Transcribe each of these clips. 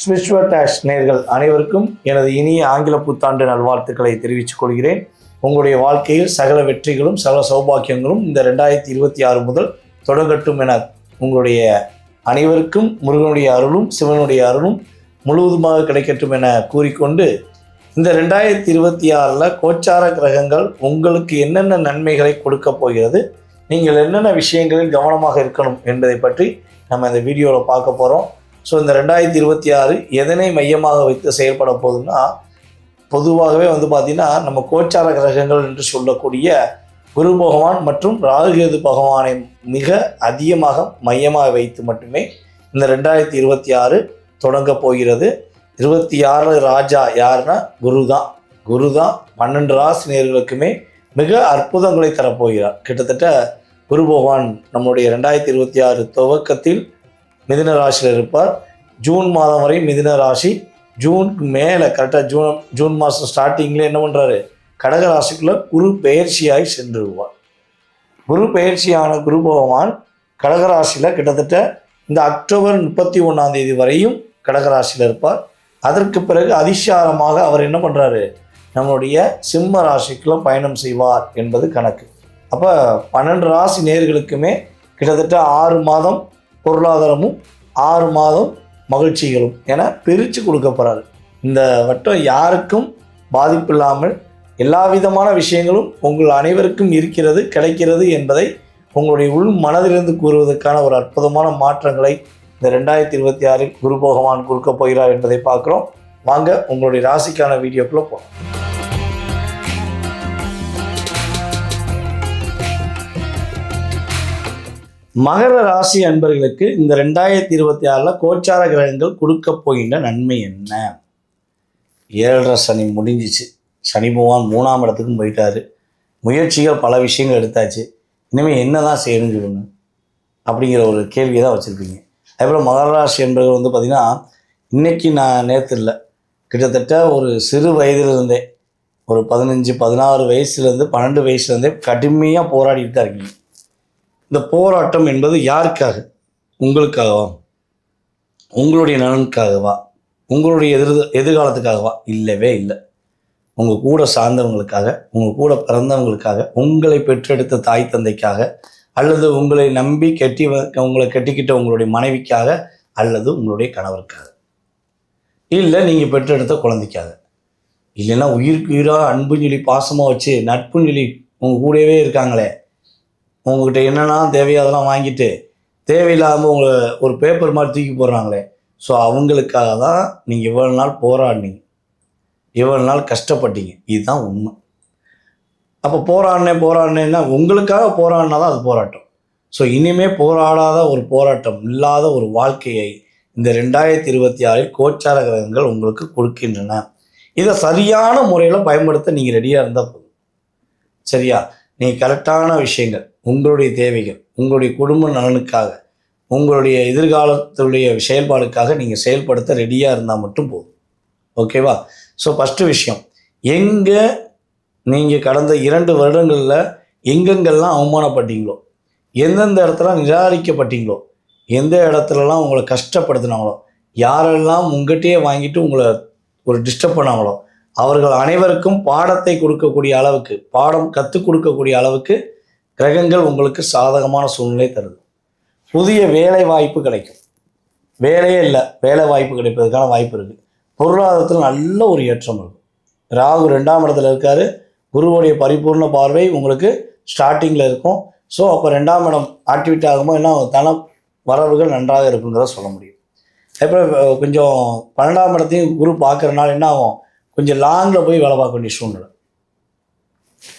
Spiritual dash நேர்கள் அனைவருக்கும் எனது இனிய ஆங்கில புத்தாண்டு நல்வாழ்த்துக்களை தெரிவித்துக் கொள்கிறேன். உங்களுடைய வாழ்க்கையில் சகல வெற்றிகளும் சகல சௌபாக்கியங்களும் இந்த ரெண்டாயிரத்தி இருபத்தி ஆறு முதல் தொடங்கட்டும் என உங்களுடைய அனைவருக்கும் முருகனுடைய அருளும் சிவனுடைய அருளும் முழுவதுமாக கிடைக்கட்டும் என கூறிக்கொண்டு இந்த ரெண்டாயிரத்தி இருபத்தி ஆறில் கோச்சார கிரகங்கள் உங்களுக்கு என்னென்ன நன்மைகளை கொடுக்க போகிறது நீங்கள் என்னென்ன விஷயங்களில் கவனமாக இருக்கணும் என்பதை பற்றி நம்ம இந்த வீடியோவில் பார்க்க போகிறோம் ஸோ இந்த ரெண்டாயிரத்தி இருபத்தி ஆறு எதனை மையமாக வைத்து செயல்பட போகுதுன்னா பொதுவாகவே வந்து பார்த்திங்கன்னா நம்ம கோச்சார கிரகங்கள் என்று சொல்லக்கூடிய குரு பகவான் மற்றும் ராகுகேது பகவானை மிக அதிகமாக மையமாக வைத்து மட்டுமே இந்த ரெண்டாயிரத்தி இருபத்தி ஆறு தொடங்க போகிறது. இருபத்தி ஆறு ராஜா யாருன்னா குரு தான் குரு தான் பன்னெண்டு ராசினியர்களுக்குமே மிக அற்புதங்களை தரப்போகிறார். கிட்டத்தட்ட குரு பகவான் நம்முடைய ரெண்டாயிரத்தி இருபத்தி ஆறு துவக்கத்தில் மிதின ராசியில் இருப்பார். ஜூன் மாதம் வரை மிதின ராசி. ஜூன் மேலே கரெக்டாக ஜூன் ஜூன் மாதம் ஸ்டார்டிங்கில் என்ன பண்ணுறாரு கடக ராசிக்குள்ளே குரு பெயர்ச்சியாய் சென்றுடுவார் குரு பெயர்ச்சியான குரு பகவான் கடகராசியில் கிட்டத்தட்ட இந்த அக்டோபர் முப்பத்தி ஒன்றாம் தேதி வரையும் கடகராசியில் இருப்பார். அதற்கு பிறகு அதிசாரமாக அவர் என்ன பண்ணுறாரு நம்மளுடைய சிம்ம ராசிக்குள்ள பயணம் செய்வார் என்பது கணக்கு. அப்போ பன்னெண்டு ராசி நேர்களுக்குமே கிட்டத்தட்ட ஆறு மாதம் பொருளாதாரமும் ஆறு மாதம் மகிழ்ச்சிகளும் என பிரித்து கொடுக்க போகிறாரு இந்த வட்டம் யாருக்கும் பாதிப்பு இல்லாமல் எல்லா விதமான விஷயங்களும் உங்கள் அனைவருக்கும் இருக்கிறது கிடைக்கிறது என்பதை உங்களுடைய உள் மனதிலிருந்து கூறுவதற்கான ஒரு அற்புதமான மாற்றங்களை இந்த ரெண்டாயிரத்தி இருபத்தி ஆறில் குரு பகவான் கொடுக்க போகிறார் என்பதை பார்க்குறோம். வாங்க உங்களுடைய ராசிக்கான வீடியோக்குள்ளே போகலாம் மகர ராசி அன்பர்களுக்கு இந்த ரெண்டாயிரத்தி இருபத்தி ஆறில் கோச்சார கிரகங்கள் கொடுக்க போகின்ற நன்மை என்ன? ஏழரை சனி முடிஞ்சிச்சு. சனி பகவான் மூணாம் இடத்துக்கும் போயிட்டாரு. முயற்சிகள் பல விஷயங்கள் எடுத்தாச்சு. இனிமேல் என்ன தான் செய்யணும்னு சொல்லுங்க அப்படிங்கிற ஒரு கேள்வியை தான் வச்சுருப்பீங்க அதேபோல் மகர ராசி என்பவர்கள் வந்து பார்த்திங்கன்னா இன்றைக்கி நான் நேற்று இல்லை. கிட்டத்தட்ட ஒரு சிறு வயதிலிருந்தே ஒரு பதினஞ்சு பதினாறு வயசுலேருந்து பன்னெண்டு வயசுலேருந்தே கடுமையாக போராடிட்டு தான் இருக்கீங்க. இந்த போராட்டம் என்பது யாருக்காக? உங்களுக்காகவா? உங்களுடைய நலனுக்காகவா? உங்களுடைய எதிர் எதிர்காலத்துக்காகவா? இல்லவே இல்லை. உங்கள் கூட சார்ந்தவங்களுக்காக உங்கள் கூட பிறந்தவங்களுக்காக உங்களை பெற்றெடுத்த தாய் தந்தைக்காக அல்லது உங்களை நம்பி கெட்டி வ- உங்களை கெட்டிக்கிட்ட உங்களுடைய மனைவிக்காக அல்லது உங்களுடைய கணவருக்காக. இல்லை நீங்கள் பெற்றெடுத்த குழந்தைக்காக. இல்லைன்னா உயிருக்கு உயிராக அன்புன்னு சொல்லி பாசமாக வச்சு நட்புன்னு சொல்லி உங்கள் கூடவே இருக்காங்களே. உங்ககிட்ட என்னென்னா தேவையோ அதெல்லாம் வாங்கிட்டு தேவையில்லாமல் உங்களை ஒரு பேப்பர் மாதிரி தூக்கி போடுறாங்களே. ஸோ அவங்களுக்காக தான் நீங்கள் இவ்வளோ நாள் போராடினீங்க. இவ்வளோ நாள் கஷ்டப்பட்டீங்க. இதுதான் உண்மை. அப்போ போராடினேன் போராடினேன்னா உங்களுக்காக போராடினா தான் அது போராட்டம். ஸோ இனிமேல் போராடாத ஒரு போராட்டம் இல்லாத ஒரு வாழ்க்கையை இந்த ரெண்டாயிரத்தி இருபத்தி ஆறில் கோச்சார கிரகங்கள் உங்களுக்கு கொடுக்கின்றன. இதை சரியான முறையில் பயன்படுத்த நீங்கள் ரெடியாக இருந்தால் போதும். சரியா? நீங்கள் கரெக்டான விஷயங்கள் உங்களுடைய தேவைகள் உங்களுடைய குடும்ப நலனுக்காக உங்களுடைய எதிர்காலத்துடைய செயல்பாடுக்காக நீங்கள் செயல்படுத்த ரெடியாக இருந்தால் மட்டும் போதும். ஓகேவா ஸோ ஃபஸ்ட்டு விஷயம் எங்கே நீங்கள் கடந்த இரண்டு வருடங்களில் எங்கெங்கெல்லாம் அவமானப்பட்டீங்களோ எந்தெந்த இடத்துல நிராகரிக்கப்பட்டீங்களோ எந்த இடத்துலலாம் உங்களை கஷ்டப்படுத்தினாங்களோ யாரெல்லாம் உங்கள்கிட்டயே வாங்கிட்டு உங்களை ஒரு டிஸ்டர்ப் பண்ணாங்களோ அவர்கள் அனைவருக்கும் பாடத்தை கொடுக்கக்கூடிய அளவுக்கு பாடம் கற்றுக் கொடுக்கக்கூடிய அளவுக்கு கிரகங்கள் உங்களுக்கு சாதகமான சூழ்நிலை தருது. புதிய வேலை வாய்ப்பு கிடைக்கும். வேலையே இல்லை வேலை வாய்ப்பு கிடைப்பதற்கான வாய்ப்பு இருக்குது பொருளாதாரத்தில் நல்ல ஒரு ஏற்றம் இருக்கும் ராகு ரெண்டாம் இடத்துல இருக்கார். குருவுடைய பரிபூர்ண பார்வை உங்களுக்கு ஸ்டார்டிங்கில் இருக்கும். ஸோ அப்போ ரெண்டாம் இடம் ஆக்டிவேட் ஆகும்போது என்ன தன வரவுகள் நன்றாக இருக்குங்கிறத சொல்ல முடியும். அப்புறம் கொஞ்சம் பன்னெண்டாம் இடத்தையும் குரு பார்க்குறனால என்ன ஆகும்? கொஞ்சம் லாங்கில் போய் வேலை பார்க்க வேண்டிய சூழ்நிலை.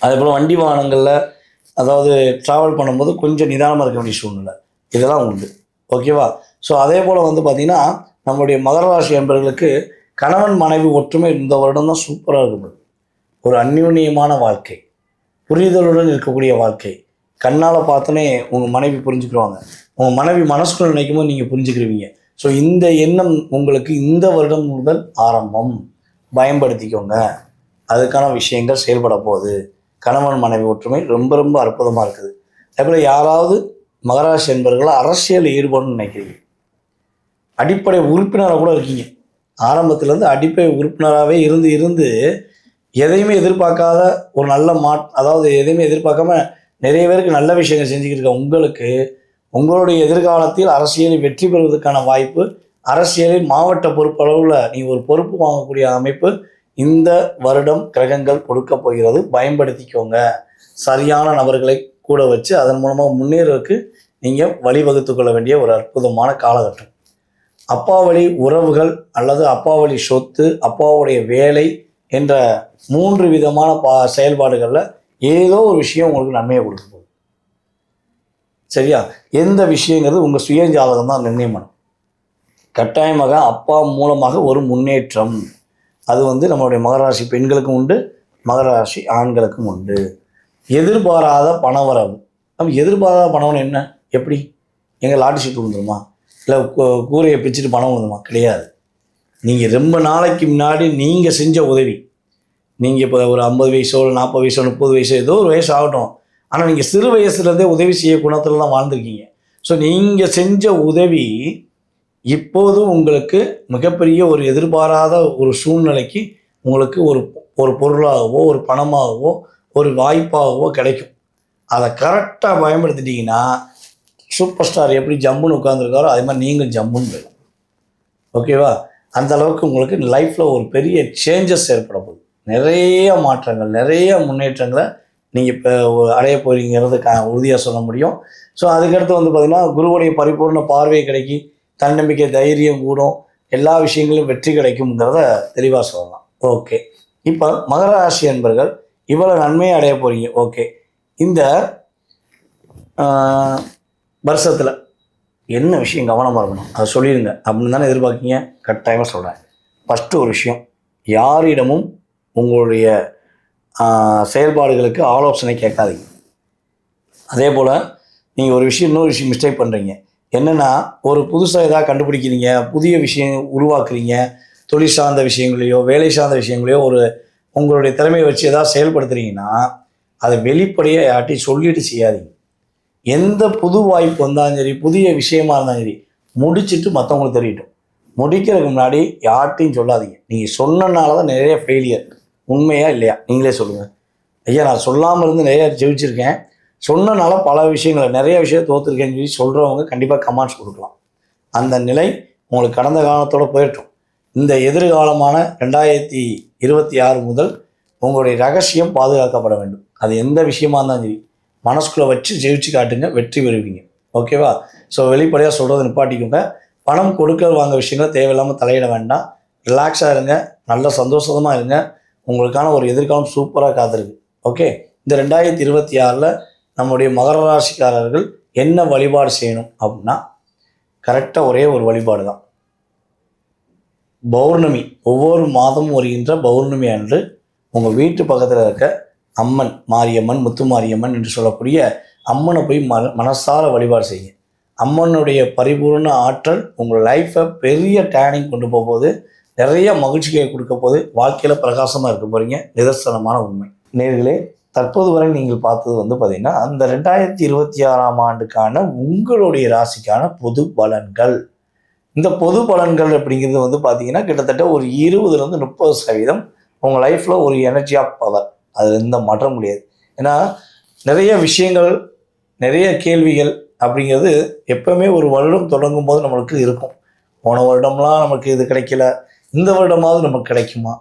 அதே போல் வண்டி வாகனங்களில் அதாவது ட்ராவல் பண்ணும்போது கொஞ்சம் நிதானமாக இருக்க வேண்டிய சூழ்நிலை. இதெல்லாம் உண்டு. ஓகேவா ஸோ அதே போல் வந்து பார்த்திங்கன்னா நம்மளுடைய மகர ராசி என்பவர்களுக்கு கணவன் மனைவி ஒற்றுமை இந்த வருடம் தான் சூப்பராக இருக்கும். ஒரு அந்யூன்யமான வாழ்க்கை. புரிதலுடன் இருக்கக்கூடிய வாழ்க்கை. கண்ணால் பார்த்தோன்னே உங்கள் மனைவி புரிஞ்சுக்கிடுவாங்க உங்கள் மனைவி மனசுக்குள்ள நினைக்கும் போது நீங்கள் புரிஞ்சுக்கிருவீங்க. ஸோ இந்த எண்ணம் உங்களுக்கு இந்த வருடம் முதல் ஆரம்பம். பயன்படுத்திக்கோங்க. அதுக்கான விஷயங்கள் செயல்பட போகுது. கணவன் மனைவி ஒற்றுமை ரொம்ப ரொம்ப அற்புதமாக இருக்குது. அதேபோல் யாராவது மகராஷ் என்பவர்கள் அரசியல் ஈடுபடணும்னு நினைக்கிறீங்க. அடிப்படை உறுப்பினராக கூட இருக்கீங்க. ஆரம்பத்துலேருந்து அடிப்படை உறுப்பினராகவே இருந்து இருந்து எதையுமே எதிர்பார்க்காத ஒரு நல்ல மா அதாவது எதையுமே எதிர்பார்க்காம நிறைய பேருக்கு நல்ல விஷயங்கள் செஞ்சுக்கிட்டு இருக்க உங்களுக்கு உங்களுடைய எதிர்காலத்தில் அரசியலில் வெற்றி பெறுவதற்கான வாய்ப்பு அரசியலில் மாவட்ட பொறுப்பளவில் நீங்கள் ஒரு பொறுப்பு வாங்கக்கூடிய அமைப்பு இந்த வருடம் கிரகங்கள் கொடுக்க போகிறது. பயன்படுத்திக்கோங்க. சரியான நபர்களை கூட வச்சு அதன் மூலமாக முன்னேறதுக்கு நீங்கள் வழிவகுத்து கொள்ள வேண்டிய ஒரு அற்புதமான காலகட்டம். அப்பா வழி உறவுகள் அல்லது அப்பா வழி சொத்து அப்பாவுடைய வேலை என்ற மூன்று விதமான பா செயல்பாடுகளில் ஏதோ ஒரு விஷயம் உங்களுக்கு நன்மையை கொடுக்க போகுது. சரியா? எந்த விஷயங்கிறது உங்கள் சுய ஜாதகம் தான் நிர்ணயம் பண்ணும் கட்டாயமாக அப்பா மூலமாக ஒரு முன்னேற்றம். அது வந்து நம்மளுடைய மகராசி பெண்களுக்கும் உண்டு மகராசி ஆண்களுக்கும் உண்டு. எதிர்பாராத பணவரவு நம்ம எதிர்பாராத பணம் என்ன? எப்படி? எங்கள் லாட்டி சீட்டு விழுந்துருமா? இல்லை கூரையை பிச்சுட்டு பணம் விழுந்துருமா? கிடையாது. நீங்கள் ரொம்ப நாளைக்கு முன்னாடி நீங்கள் செஞ்ச உதவி. நீங்கள் இப்போ ஒரு ஐம்பது வயசோ இல்லை நாற்பது வயசோ முப்பது வயசோ ஏதோ ஒரு வயசு ஆகட்டும். ஆனால் நீங்கள் சிறு வயசுலேருந்தே உதவி செய்ய குணத்தில் தான் வாழ்ந்துருக்கீங்க. ஸோ நீங்கள் செஞ்ச உதவி இப்போதும் உங்களுக்கு மிகப்பெரிய ஒரு எதிர்பாராத ஒரு சூழ்நிலைக்கு உங்களுக்கு ஒரு ஒரு பொருளாகவோ ஒரு பணமாகவோ ஒரு வாய்ப்பாகவோ கிடைக்கும். அதை கரெக்டாக பயன்படுத்திட்டீங்கன்னா சூப்பர் ஸ்டார் எப்படி ஜம்முன்னு உட்காந்துருக்காரோ அதே மாதிரி நீங்கள் ஜம்முன்னு வேணும் ஓகேவா அந்த அளவுக்கு உங்களுக்கு லைஃப்பில் ஒரு பெரிய சேஞ்சஸ் ஏற்பட போகுது. நிறைய மாற்றங்கள் நிறைய முன்னேற்றங்களை நீங்கள் இப்போ அடைய போகிறீங்கிறது க உறுதியாக சொல்ல முடியும். ஸோ அதுக்கடுத்து வந்து பார்த்திங்கன்னா குருவுடைய பரிபூர்ண பார்வை கிடைக்கி தன்னம்பிக்கை தைரியம் கூடும் எல்லா விஷயங்களும் வெற்றி கிடைக்கும்ங்கிறத தெளிவாக சொல்லலாம். ஓகே. இப்போ மகர ராசி என்பர்கள் இவ்வளோ நன்மையை அடைய போகிறீங்க ஓகே. இந்த வருஷத்தில் என்ன விஷயம் கவனமாக இருக்கணும்? அதை சொல்லிடுங்க அப்படின்னு தானே எதிர்பார்க்கீங்க? கட்டாயமாக சொல்கிறேன் ஃபஸ்ட்டு ஒரு விஷயம் யாரிடமும் உங்களுடைய செயல்பாடுகளுக்கு ஆலோசனை கேட்காதீங்க. அதே போல் நீங்கள் ஒரு விஷயம் இன்னொரு விஷயம் மிஸ்டேக் பண்ணுறீங்க என்னென்னா ஒரு புதுசாக எதாவது கண்டுபிடிக்கிறீங்க புதிய விஷயம் உருவாக்குறீங்க தொழில் சார்ந்த விஷயங்களையோ வேலை சார்ந்த விஷயங்களையோ ஒரு உங்களுடைய திறமையை வச்சு எதாவது செயல்படுத்துறீங்கன்னா அதை வெளிப்படையாக யார்ட்டையும் சொல்லிட்டு செய்யாதீங்க. எந்த புது வாய்ப்பு வந்தாலும் சரி புதிய விஷயமா இருந்தாலும் சரி முடிச்சிட்டு மற்றவங்களுக்கு தெரியட்டும். முடிக்கிறதுக்கு முன்னாடி யார்ட்டையும் சொல்லாதீங்க. நீங்கள் சொன்னனால தான் நிறைய ஃபெயிலியர் உண்மையா இல்லையா? நீங்களே சொல்லுங்கள் ஐயா நான் சொல்லாமல் இருந்து நிறைய ஜெயிச்சிருக்கேன். சொன்னனால பல விஷயங்களை நிறைய விஷயம் தோற்றுருக்கேன்னு சொல்லி சொல்கிறவங்க கண்டிப்பாக கமெண்ட்ஸ் கொடுக்கலாம். அந்த நிலை உங்களுக்கு கடந்த காலத்தோட போயிட்டோம் இந்த எதிர்காலமான ரெண்டாயிரத்தி இருபத்தி ஆறு முதல் உங்களுடைய ரகசியம் பாதுகாக்கப்பட வேண்டும். அது எந்த விஷயமா இருந்தாலும் சரி மனசுக்குள்ளே வச்சு ஜெயிச்சு காட்டுங்க வெற்றி பெறுவீங்க. ஓகேவா ஸோ வெளிப்படையாக சொல்கிறத நிப்பாட்டிக்கோங்க. பணம் கொடுக்க வாங்க விஷயங்களை தேவையில்லாமல் தலையிட வேண்டாம். ரிலாக்ஸாக இருங்க. நல்ல சந்தோஷமாக இருங்க. உங்களுக்கான ஒரு எதிர்காலம் சூப்பராக காத்திருக்கு. ஓகே இந்த ரெண்டாயிரத்தி இருபத்தி ஆறில் நம்முடைய மகர ராசிக்காரர்கள் என்ன வழிபாடு செய்யணும் அப்படின்னா கரெக்டாக ஒரே ஒரு வழிபாடு தான். பௌர்ணமி ஒவ்வொரு மாதமும் வருகின்ற பௌர்ணமி அன்று உங்கள் வீட்டு பக்கத்தில் இருக்க அம்மன் மாரியம்மன் முத்து மாரியம்மன் என்று சொல்லக்கூடிய அம்மனை போய் மன மனசார வழிபாடு செய்யுங்க. அம்மனுடைய பரிபூர்ண ஆற்றல் உங்கள் லைஃப்பை பெரிய டேனிங் கொண்டு போகும்போது நிறைய மகிழ்ச்சியை கொடுக்க போது வாழ்க்கையில் பிரகாசமாக இருக்க போகிறீங்க நிதர்சனமான உண்மை. நேர்களே தற்போது வரை நீங்கள் பார்த்தது வந்து பார்த்தீங்கன்னா அந்த ரெண்டாயிரத்தி இருபத்தி ஆறாம் ஆண்டுக்கான உங்களுடைய ராசிக்கான பொது பலன்கள். இந்த பொது பலன்கள் அப்படிங்கிறது வந்து பார்த்தீங்கன்னா கிட்டத்தட்ட ஒரு இருபதுலேருந்து முப்பது சதவீதம் உங்கள் லைஃப்பில் ஒரு எனர்ஜி ஆஃப் பவர் அது எந்த மாற்றம் முடியாது ஏன்னா நிறைய விஷயங்கள் நிறைய கேள்விகள் அப்படிங்கிறது எப்பவுமே ஒரு வருடம் தொடங்கும் போது நம்மளுக்கு இருக்கும். போன வருடம்லாம் நமக்கு இது கிடைக்கல. இந்த வருடமாவது நமக்கு கிடைக்குமா?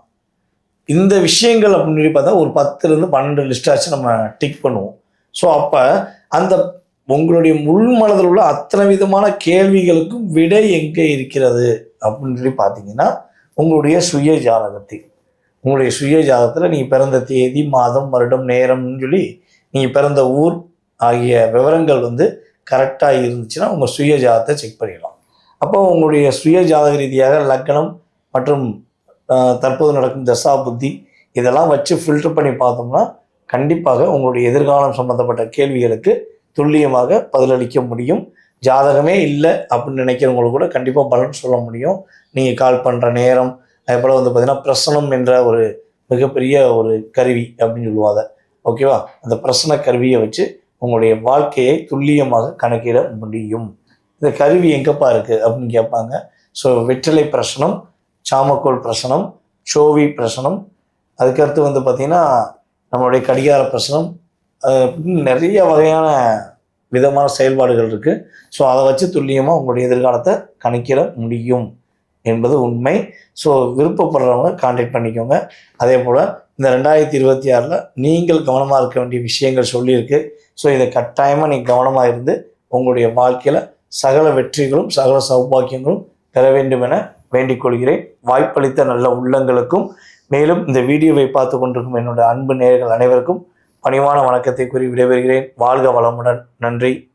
இந்த விஷயங்கள் அப்படின்னு சொல்லி பார்த்தா ஒரு பத்துலேருந்து பன்னெண்டு லிஸ்டாச்சும் நம்ம டிக் பண்ணுவோம். ஸோ அப்போ அந்த உங்களுடைய முள் மனதில் உள்ள அத்தனை விதமான கேள்விகளுக்கும் விடை எங்கே இருக்கிறது அப்படின்னு சொல்லி பார்த்தீங்கன்னா உங்களுடைய சுய ஜாதகத்தில். உங்களுடைய சுய ஜாதகத்தில் நீங்கள் பிறந்த தேதி மாதம் வருடம் நேரம்னு சொல்லி நீங்கள் பிறந்த ஊர் ஆகிய விவரங்கள் வந்து கரெக்டாக இருந்துச்சுன்னா உங்கள் சுய ஜாதகத்தை செக் பண்ணிடலாம். அப்போ உங்களுடைய சுய ஜாதக ரீதியாக லக்னம் மற்றும் தற்போது நடக்கும் தசா புத்தி இதெல்லாம் வச்சு ஃபில்டர் பண்ணி பார்த்தோம்னா கண்டிப்பாக உங்களுடைய எதிர்காலம் சம்பந்தப்பட்ட கேள்விகளுக்கு துல்லியமாக பதிலளிக்க முடியும். ஜாதகமே இல்லை அப்படின்னு நினைக்கிறவங்களுக்கு கூட கண்டிப்பாக பலன் சொல்ல முடியும். நீங்கள் கால் பண்ணுற நேரம் அதே போல் வந்து பார்த்திங்கன்னா பிரசனம் என்ற ஒரு மிகப்பெரிய ஒரு கருவி அப்படின்னு சொல்லுவாங்க. ஓகேவா அந்த பிரசன கருவியை வச்சு உங்களுடைய வாழ்க்கையை துல்லியமாக கணக்கிட முடியும். இந்த கருவி எங்கப்பா இருக்குது அப்படின்னு கேட்பாங்க. ஸோ வெற்றிலை பிரசனம் சாமக்கோல் பிரசனம் சோவி பிரசனம். அதுக்கடுத்து வந்து பார்த்திங்கன்னா நம்மளுடைய கடிகார பிரசனம். இன்னும் நிறைய வகையான விதமான செயல்பாடுகள் இருக்குது ஸோ அதை வச்சு துல்லியமாக உங்களுடைய எதிர்காலத்தை கணிக்கிட முடியும் என்பது உண்மை. ஸோ விருப்பப்படுறவங்க கான்டாக்ட் பண்ணிக்கோங்க. அதே போல் இந்த ரெண்டாயிரத்தி இருபத்தி ஆறில் நீங்கள் கவனமாக இருக்க வேண்டிய விஷயங்கள் சொல்லியிருக்கு. ஸோ இதை கட்டாயமாக நீங்கள் கவனமாக இருந்து உங்களுடைய வாழ்க்கையில் சகல வெற்றிகளும் சகல சௌபாக்கியங்களும் பெற வேண்டும் என வேண்டிக் கொள்கிறேன். வாய்ப்பளித்த நல்ல உள்ளங்களுக்கும் மேலும் இந்த வீடியோவை பார்த்து கொண்டிருக்கும் என்னோட அன்பு நேயர்கள் அனைவருக்கும் பணிவான வணக்கத்தை கூறி விடைபெறுகிறேன். வாழ்க வளமுடன். நன்றி.